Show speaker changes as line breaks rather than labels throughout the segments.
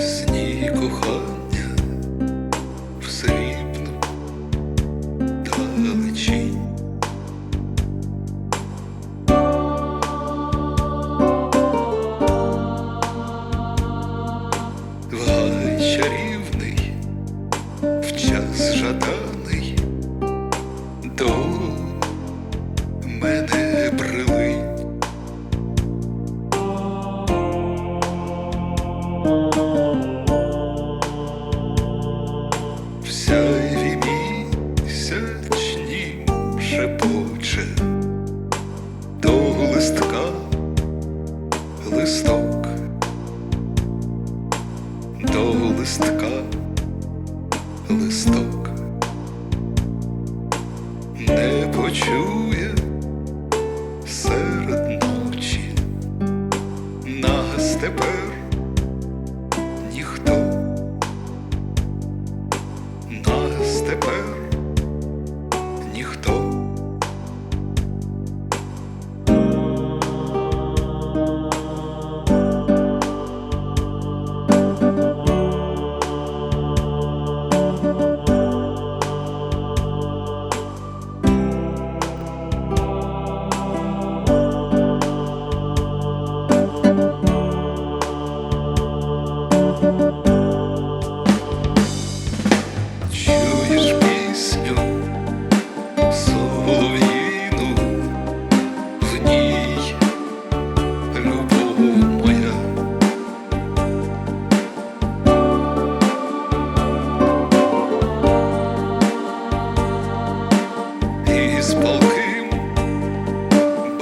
пісні кохання в срібну далечі. Вгай чарівний, в час жаданий до мене. плече того листка листок, того листка листок не почув.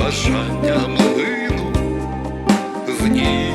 бажання млину в ній.